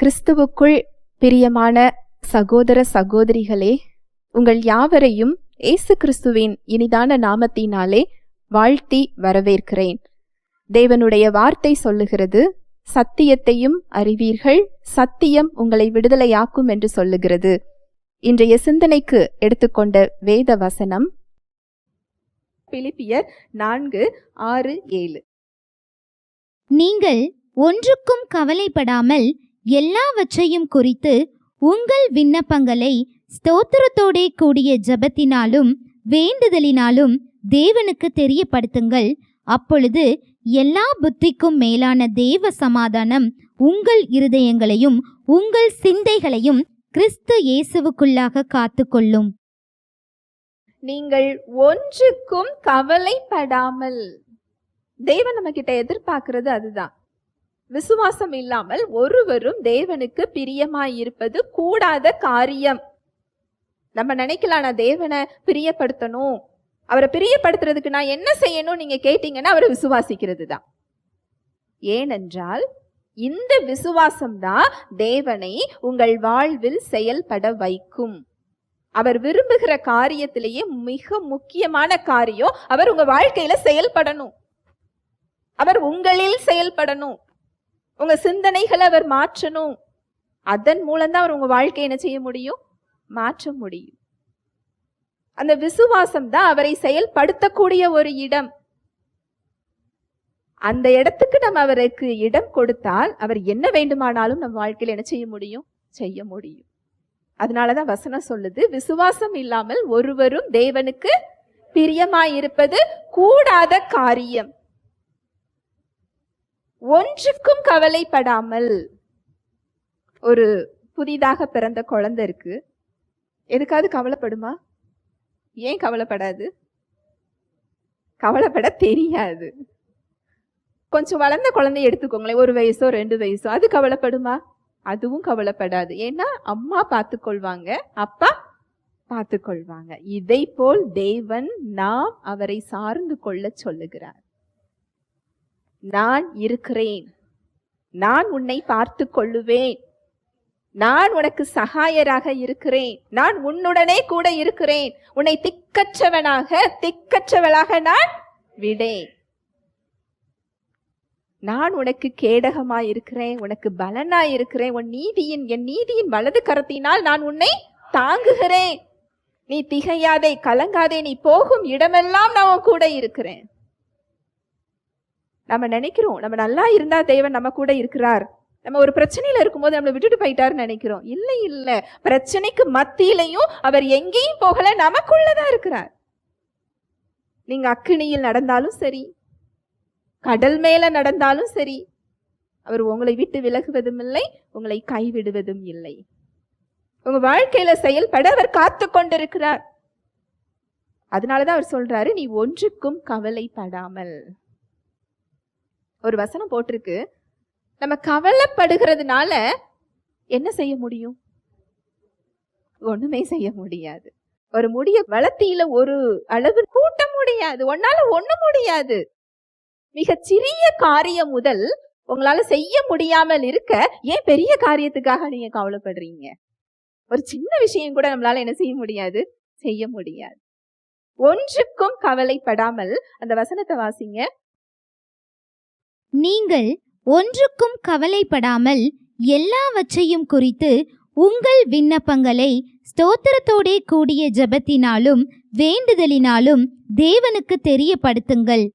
கிறிஸ்துவுக்குள் பிரியமான சகோதர சகோதரிகளே உங்கள் யாவரையும் இயேசு கிறிஸ்துவின் இனிதான நாமத்தினாலே வாழ்த்தி வரவேற்கிறேன். தேவனுடைய வார்த்தை சொல்லுகிறது சத்தியத்தையும் அறிவீர்கள் சத்தியம் உங்களை விடுதலையாக்கும் என்று சொல்லுகிறது. இன்றைய சிந்தனைக்கு எடுத்துக்கொண்ட வேத வசனம் பிலிப்பியர் நான்கு ஆறு ஏழு. நீங்கள் ஒன்றுக்கும் கவலைப்படாமல் எல்லாவற்றையும் குறித்து உங்கள் விண்ணப்பங்களை ஸ்தோத்திரத்தோடே கூடிய ஜெபத்தினாலும் வேண்டுதலினாலும் தேவனுக்கு தெரியப்படுத்துங்கள். அப்பொழுது எல்லா புத்திக்கும் மேலான தேவ சமாதானம் உங்கள் இருதயங்களையும் உங்கள் சிந்தைகளையும் கிறிஸ்து இயேசுவுக்குள்ளாக காத்துக்கொள்ளும். நீங்கள் ஒன்றுக்கும் கவலைப்படாமல். தேவன் நம்ம கிட்ட எதிர்பார்க்கறது அதுதான். விசுவாசம் இல்லாமல் ஒருவரும் தேவனுக்கு பிரியமாயிருப்பது கூடாத காரியம். நம்ம நினைக்கலாம் நான் தேவனை பிரியப்படுத்தணும். அவரை பிரியப்படுத்துறதுக்கு நான் என்ன செய்யணும் நீங்க கேட்டீங்கன்னா அவரை விசுவாசிக்கிறது தான் ஏனென்றால் இந்த விசுவாசம் தான் தேவனை உங்கள் வாழ்வில் செயல்பட வைக்கும். அவர் விரும்புகிற காரியத்திலேயே மிக முக்கியமான காரியம் அவர் உங்க வாழ்க்கையில செயல்படணும். அவர் உங்களில் செயல்படணும். உங்க சிந்தனைகளை அவர் மாற்றணும். அதன் மூலம்தான் அவர் உங்க வாழ்க்கையை என்ன செய்ய முடியும்? மாற்ற முடியும். அந்த விசுவாசம் தான் அவரை செயல்படுத்தக்கூடிய ஒரு இடம். அந்த இடத்துக்கு நம்ம அவருக்கு இடம் கொடுத்தால் அவர் என்ன வேண்டுமானாலும் நம்ம வாழ்க்கையில் என்ன செய்ய முடியும்? செய்ய முடியும். அதனாலதான் வசனம் சொல்லுது விசுவாசம் இல்லாமல் ஒருவரும் தேவனுக்கு பிரியமாயிருப்பது கூடாத காரியம். ஒன்றுக்கும் கவலைப்படாமல் ஒரு புதிதாக பிறந்த குழந்தை இருக்கு. எதுக்காவது கவலைப்படுமா? ஏன் கவலைப்படாது? கவலைப்பட தெரியாது. கொஞ்சம் வளர்ந்த குழந்தைய எடுத்துக்கோங்களேன். ஒரு வயசோ ரெண்டு வயசோ அது கவலைப்படுமா? அதுவும் கவலைப்படாது. ஏன்னா அம்மா பார்த்துக்கொள்வாங்க அப்பா பார்த்துக்கொள்வாங்க. இதை போல் தேவன் நாம் அவரை சார்ந்து கொள்ள சொல்லுகிறார். நான் இருக்கிறேன். நான் உன்னை பார்த்து கொள்ளுவேன். நான் உனக்கு சகாயராக இருக்கிறேன். நான் உன்னுடனே கூட இருக்கிறேன். உன்னை திக்கற்றவனாக திக்கற்றவளாக நான் விடேன். நான் உனக்கு கேடகமாய் இருக்கிறேன். உனக்கு பலனாய் இருக்கிறேன். உன் நீதியின் என் நீதியின் வலது கரத்தினால் நான் உன்னை தாங்குகிறேன். நீ திகையாதே கலங்காதே நீ போகும் இடமெல்லாம் நான் உன் கூட இருக்கிறேன். நம்ம நினைக்கிறோம். நம்ம நல்லா இருந்தால் தேவன் நம்ம கூட இருக்கிறார். நம்ம ஒரு பிரச்சனையில் இருக்கும்போது நம்மளை விட்டுட்டு போயிட்டாருன்னு நினைக்கிறோம். இல்லை இல்லை. பிரச்சனைக்கு மத்தியிலையும் அவர் எங்கேயும் போகலை நமக்குள்ளதான் இருக்கிறார். நீங்கள் அக்கினியில் நடந்தாலும் சரி கடல் மேலே நடந்தாலும் சரி அவர் உங்களை விட்டு விலகுவதும் இல்லை உங்களை கைவிடுவதும் இல்லை. உங்க வாழ்க்கையில செயல்பட அவர் காத்து கொண்டிருக்கிறார். அதனாலதான் அவர் சொல்றாரு நீ ஒன்றுக்கும் கவலைப்படாமல். ஒரு வசனம் போட்டிருக்கு. நம்ம கவலைப்படுகிறதுனால என்ன செய்ய முடியும்? ஒண்ணுமே செய்ய முடியாது. ஒரு முடிய வளர்த்தியில ஒரு அளவு கூட்ட முடியாது. ஒன்னால ஒண்ணு முடியாது. மிக சிறிய காரியம் முதல் உங்களால செய்ய முடியாமல் இருக்க ஏன் பெரிய காரியத்துக்காக நீங்க கவலைப்படுறீங்க? ஒரு சின்ன விஷயம் கூட நம்மளால என்ன செய்ய முடியாது? செய்ய முடியாது. ஒன்றுக்கும் கவலைப்படாமல் அந்த வசனத்தை வாசிங்க. நீங்கள் ஒன்றுக்கும் கவலைப்படாமல் எல்லாவற்றையும் குறித்து உங்கள் விண்ணப்பங்களை ஸ்தோத்திரத்தோடே கூடிய ஜெபத்தினாலும் வேண்டுதலினாலும் தேவனுக்கு தெரியப்படுத்துங்கள்.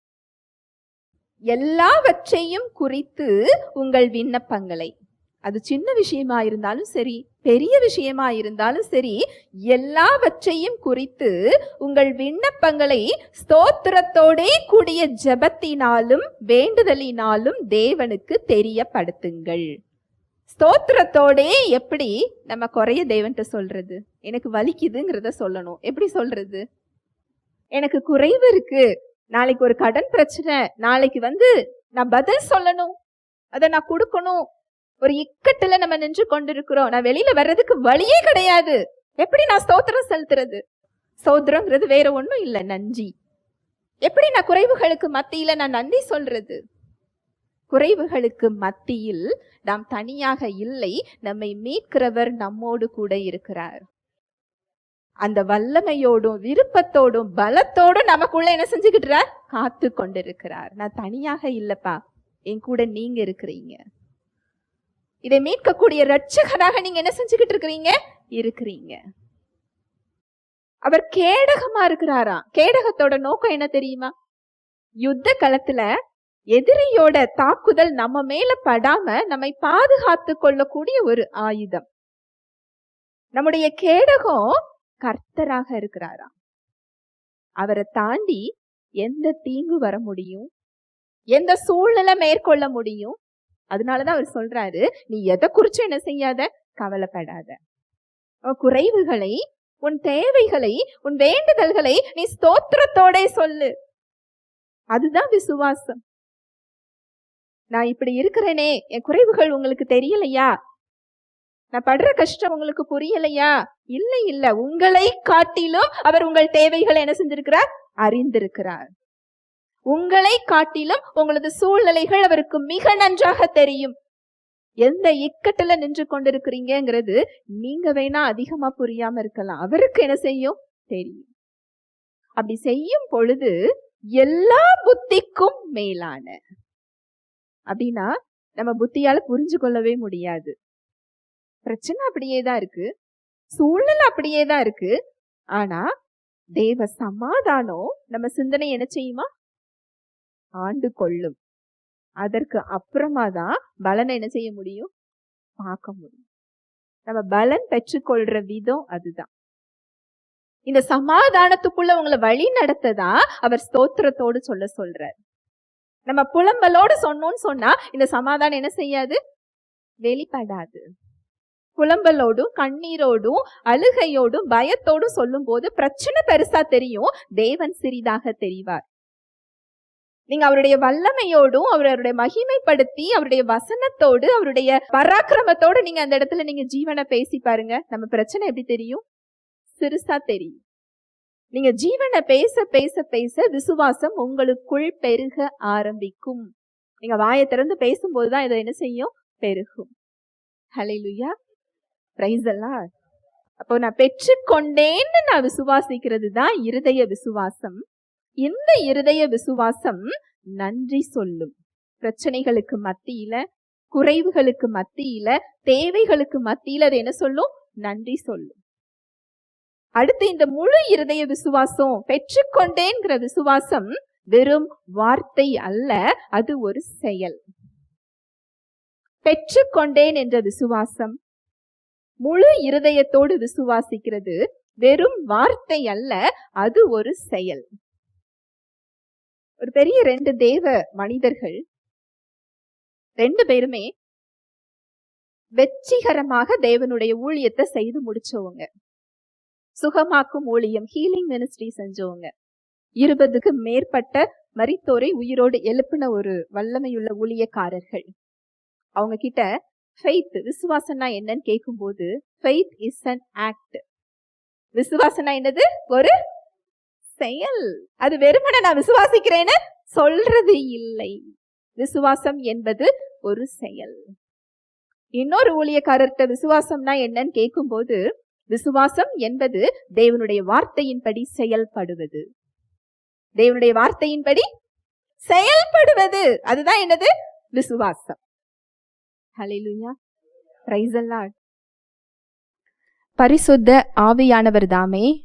எல்லாவற்றையும் குறித்து உங்கள் விண்ணப்பங்களை. அது சின்ன விஷயமா இருந்தாலும் சரி பெரிய விஷயமா இருந்தாலும் சரி எல்லாவற்றையும் குறித்து உங்கள் விண்ணப்பங்களை ஸ்தோத்திரத்தோடே கூடிய ஜெபத்தினாலும் வேண்டுதலினாலும் தேவனுக்கு தெரியப்படுத்துங்கள். ஸ்தோத்திரத்தோடே எப்படி நம்ம குறைய தேவன்கிட்ட சொல்றது? எனக்கு வலிக்குதுங்கிறத சொல்லணும். எப்படி சொல்றது? எனக்கு குறைவு இருக்கு. நாளைக்கு ஒரு கடன் பிரச்சனை. நாளைக்கு வந்து நான் பதில் சொல்லணும். அதை நான் கொடுக்கணும். ஒரு இக்கட்டுல நம்ம நின்று கொண்டிருக்கிறோம். நான் வெளியில வர்றதுக்கு வழியே கிடையாது. எப்படி நான் ஸ்தோத்திரம் செலுத்துறது? ஸ்தோத்திரங்கிறது வேற ஒண்ணும் இல்லை நன்றி. எப்படி நான் குறைவுகளுக்கு மத்தியில நான் நன்றி சொல்றது? குறைவுகளுக்கு மத்தியில் நாம் தனியாக இல்லை நம்மை மீட்கிறவர் நம்மோடு கூட இருக்கிறார். அந்த வல்லமையோடும் விருப்பத்தோடும் பலத்தோடும் நமக்குள்ள என்ன செஞ்சுக்கிட்டுறார்? காத்து கொண்டிருக்கிறார். நான் தனியாக இல்லப்பா. என் கூட நீங்க இருக்கிறீங்க. இதை மீட்கக்கூடிய ரட்சகராக நீங்க என்ன செஞ்சுக்கிட்டு இருக்கிறீங்க? இருக்கிறீங்க. அவர் கேடகமா இருக்கிறாராம் கேடகத்தோட நோக்கம் என்ன தெரியுமா? யுத்த களத்துல எதிரியோட தாக்குதல் நம்ம மேல படாம நம்மை பாதுகாத்து கொள்ளக்கூடிய ஒரு ஆயுதம். நம்முடைய கேடகம் கர்த்தராக இருக்கிறாராம் அவரை தாண்டி எந்த தீங்கு வர முடியும்? எந்த சூழ்நிலை மேற்கொள்ள முடியும்? அதனாலதான் அவர் சொல்றாரு நீ எதை குறிச்சும் என்ன செய்யாத? கவலைப்படாத. உன் குறைவுகளை உன் தேவைகளை உன் வேண்டுதல்களை நீ ஸ்தோத்திரத்தோட சொல்லு. அதுதான் விசுவாசம். நான் இப்படி இருக்கிறேனே என் குறைவுகள் உங்களுக்கு தெரியலையா? நான் படுற கஷ்டம் உங்களுக்கு புரியலையா? இல்லை இல்ல. உங்களை காட்டிலும் அவர் உங்கள் தேவைகளை என்ன செஞ்சிருக்கிறார்? அறிந்திருக்கிறார். உங்களை காட்டிலும் உங்களது சூழ்நிலைகள் அவருக்கு மிக நன்றாக தெரியும். எந்த இக்கட்டுல நின்று கொண்டிருக்கிறீங்கிறது நீங்க வேணா அதிகமா புரியாம இருக்கலாம். அவருக்கு என்ன செய்யும்? தெரியும். அப்படி செய்யும் பொழுது எல்லா புத்திக்கும் மேலான. அப்படின்னா நம்ம புத்தியால புரிஞ்சு கொள்ளவே முடியாது. பிரச்சனை அப்படியே தான் இருக்கு. சூழ்நிலை அப்படியே தான் இருக்கு. ஆனா தேவ சமாதானம் நம்ம சிந்தனை என்ன செய்யுமா? ஆண்டு கொள்ளும். அதற்கு அப்புறமா தான் பலனை என்ன செய்ய முடியும்? பார்க்க முடியும். நம்ம பலன் பெற்றுக்கொள்ற விதம் அதுதான். இந்த சமாதானத்துக்குள்ள உங்களை வழி நடத்ததா அவர் ஸ்தோத்திரத்தோடு சொல்ல சொல்றார். நம்ம புலம்பலோடு சொன்னோம்னு சொன்னா இந்த சமாதானம் என்ன செய்யாது? வெளிப்படாது. புலம்பலோடும் கண்ணீரோடும் அழுகையோடும் பயத்தோடும் சொல்லும் போது பிரச்சனை பெருசா தெரியும். தேவன் சிறிதாக தெரிவார். நீங்க அவருடைய வல்லமையோடும் அவருடைய மகிமைப்படுத்தி அவருடைய வசனத்தோடு அவருடைய பராக்கிரமத்தோடு நீங்க அந்த இடத்துல நீங்க ஜீவனை பேசி பாருங்க. நம்ம பிரச்சனை எப்படி தெரியும்? சிறுசா தெரியும். நீங்க ஜீவனை பேச பேச பேச விசுவாசம் உங்களுக்குள் பெருக ஆரம்பிக்கும். நீங்க வாயை திறந்து பேசும்போது தான் இதை என்ன செய்யும்? பெருகும். ஹalleluya பிரைஸ் எல்லாம் அப்போ நான் பெற்றுக்கொண்டேன்னு நான் விசுவாசிக்கிறது தான் இருதய விசுவாசம். இந்த இருதய விசுவாசம் நன்றி சொல்லும்? பிரச்சனைகளுக்கு மத்தியில குறைவுகளுக்கு மத்தியில தேவைகளுக்கு மத்தியில அது என்ன சொல்லும்? நன்றி சொல்லும். அடுத்து இந்த முழு இருதய விசுவாசம் பெற்றுக்கொண்டேங்கிற விசுவாசம் வெறும் வார்த்தை அல்ல அது ஒரு செயல். பெற்றுக்கொண்டேன் என்ற விசுவாசம் முழு இருதயத்தோடு விசுவாசிக்கிறது வெறும் வார்த்தை அல்ல அது ஒரு செயல். ஒரு பெரிய ரெண்டு தேவ மனிதர்கள் ரெண்டு பேருமே வெற்றிகரமாக தேவனுடைய ஊழியத்தை செய்து முடிச்சவங்க. சுகமாக்கும் ஊழியம் ஹீலிங் மினிஸ்ட்ரி செஞ்சவங்க. இருபதுக்கு மேற்பட்ட மரித்தோரை உயிரோடு எழுப்பின ஒரு வல்லமையுள்ள ஊழியக்காரர்கள். அவங்க கிட்ட ஃபெய்த் விசுவாசம்னா என்னன்னு கேட்கும்போது ஃபெய்த் இஸ் அன் ஆக்ட் விசுவாசம்னா என்னது? ஒரு செயல். அது வெறுமனை நான் விசுவாசிக்கிறேன்னு சொல்றது இல்லை. விசுவாசம் என்பது ஒரு செயல். இன்னொரு ஊழியக்காரர்கிட்ட விசுவாசம்னா என்னன்னு கேட்கும்போது விசுவாசம் என்பது தேவனுடைய வார்த்தையின்படி செயல்படுவது. தேவனுடைய வார்த்தையின்படி செயல்படுவது. அதுதான் என்னது? விசுவாசம். பரிசுத்த ஆவியானவர் தாமே